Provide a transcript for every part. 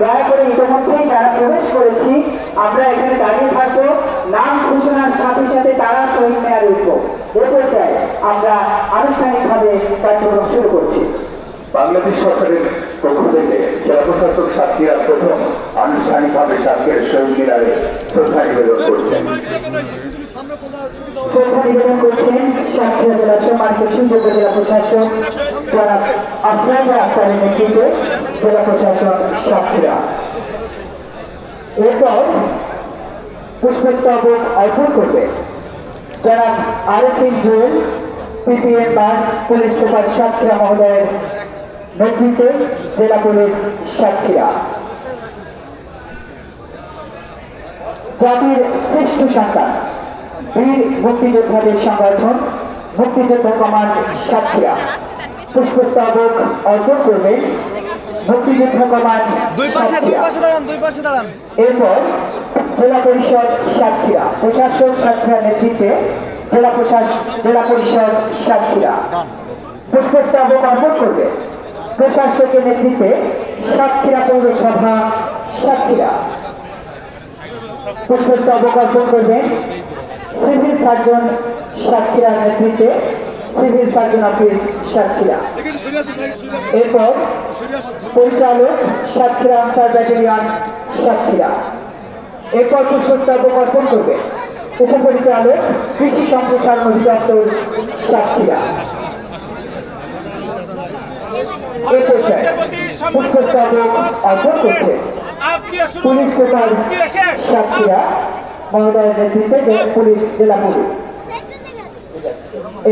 দয়া করে ইতিমধ্যেই যারা প্রবেশ করেছি আমরা এখানে দাঁড়িয়ে থাকব। নাম ঘোষণার সাথে সাথে তারা শহীদ মেয়ার উঠবো। এ পর্যায়ে আমরা আনুষ্ঠানিকভাবে কার্যক্রম শুরু করছি। বাংলাদেশ সরকারের পক্ষ থেকে জেলা প্রশাসক সাতক্ষীরা প্রথম আনুষ্ঠানিকভাবে সাতক্ষীরা শহীদ মিনারে শ্রদ্ধা নিবেদন করছেন। শ্রদ্ধা নিবেদন করছেন সাতক্ষীরা জেলার সম্মানিত সুযোগ্য জেলা প্রশাসক যারা আপনারা আক্তারের নেতৃত্বে। জেলা প্রশাসক সাতক্ষীরা এরপর পুষ্পস্তবক অর্পণ করবে। যারা আরেকটি জুয়েল পিপিএম বা পুলিশ সুপার সাতক্ষীরা মহোদয়ের নেতৃত্বে জেলা পুলিশ সাতক্ষীরা জাতির শ্রেষ্ঠ সন্তান, বীর মুক্তিযোদ্ধাদের সংগঠন, মুক্তিযোদ্ধা কমান্ড সাতক্ষীরা পুষ্পস্তবক অর্পণ করবেন মুক্তিযোদ্ধা কমান্ড দুই পাশে দুই। পাশে দাঁড়ান দুই পাশে দাঁড়ান। এরপর জেলা পরিষদ সাতক্ষীরা প্রশাসক সাতক্ষীরা নেতৃত্বে জেলা প্রশাসক জেলা পরিষদ সাতক্ষীরা। পুষ্পস্তবক অর্পণ করবে। প্রশাসকের নেতৃত্বে সাতক্ষীরা পৌরসভা সাতক্ষীরা। পুষ্পস্তবক অর্পণ করবেন সিভিল সার্জন সাতক্ষীরার নেতৃত্বে সিভিল সার্জন অফিস সাতক্ষীরা। এরপর পরিচালক সাতক্ষীরা ব্যাটালিয়ন সাতক্ষীরা। এরপর পুষ্পস্তবক অর্পণ করবে উপপরিচালক কৃষি সম্প্রসারণ অধিদপ্তর সাতক্ষীরা। Police super Satkhira. মহোদয়ের নেতৃত্বে পুলিশ, জেলা পুলিশ।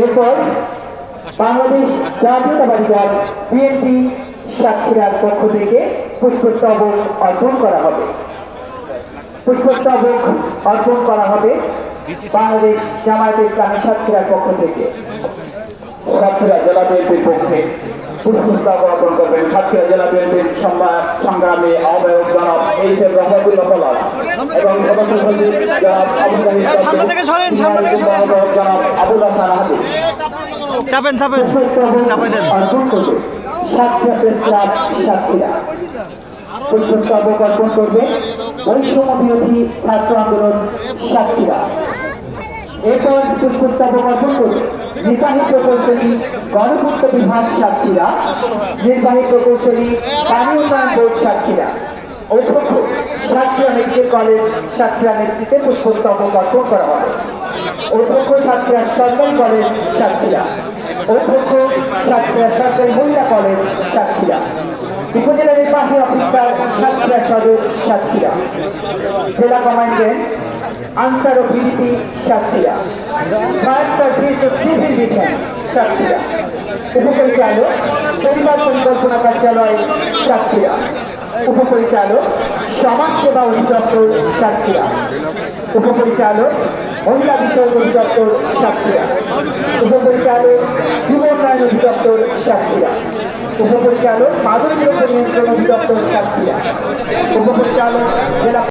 এরপর বাংলাদেশ জাতীয়তাবাদী দল বিএনপি সাতক্ষীরার পক্ষ থেকে পুষ্পস্তবক অর্পণ করা হবে। পুষ্পস্তবক অর্পণ করা হবে বাংলাদেশ জামায়াতে ইসলামী সাক্ষীরার পক্ষ থেকে। সাতক্ষীরা জেলা বিএনপির পক্ষে পুষ্পস্তবক অর্পণ করবেন। সাতক্ষীরা জেলা বিএনপির সংগ্রা- সংগ্রামী আহ্বায়ক জনাব এইচ এম রহমতুল্লাহ সাল্লাহ এবং সদস্য সচিব জনাব আবুল জনাব হাসান চাপেন অর্পণ করবে? Satkhira press club Satkhira. পুষ্পস্তবক অর্পণ করবে। বৈষম্য বিরোধী ছাত্র আন্দোলন সাতক্ষীরা। এরপর পুষ্পস্তবক অর্পণ করবে নির্বাহী প্রকৌশলী গণপূর্ত বিভাগ সাতক্ষীরা, নির্বাহী প্রকৌশলী পানি উন্নয়ন বোর্ড সাতক্ষীরা, অধ্যক্ষ সাতক্ষীরা মেডিকেল কলেজ, সাতক্ষীরা নেতৃত্বে পুষ্পস্তবক অর্পণ করা হবে। অধ্যক্ষ সাতক্ষীরা সরকারি কলেজ, সাতক্ষীরা। অধ্যক্ষ সাতক্ষীরা সরকারি মহিলা কলেজ, সাতক্ষীরা। উপজেলা নির্বাহী অফিসার সাতক্ষীরা সদর, সাতক্ষীরা। জেলা কমান্ডেন্ট আনসার ও বিডিপি সাতক্ষীরা ফায়ার সার্ভিস ও সিভিল ডিফেন্স সাতক্ষীরা উপপরিচালক, পরিবার পরিকল্পনা কার্যালয় সাতক্ষীরা উপপরিচালক, সমাজ সেবা অধিদপ্তর সাতক্ষীরা উপপরিচালক, মহিলা বিষয়ক অধিদপ্তর সাতক্ষীরা উপপরিচালক, যুব উন্নয়ন অধিদপ্তর সাতক্ষীরা উপপরিচালক, মাদক নিয়ন্ত্রণ অধিদপ্তর সাতক্ষীরা উপপরিচালক, জেলা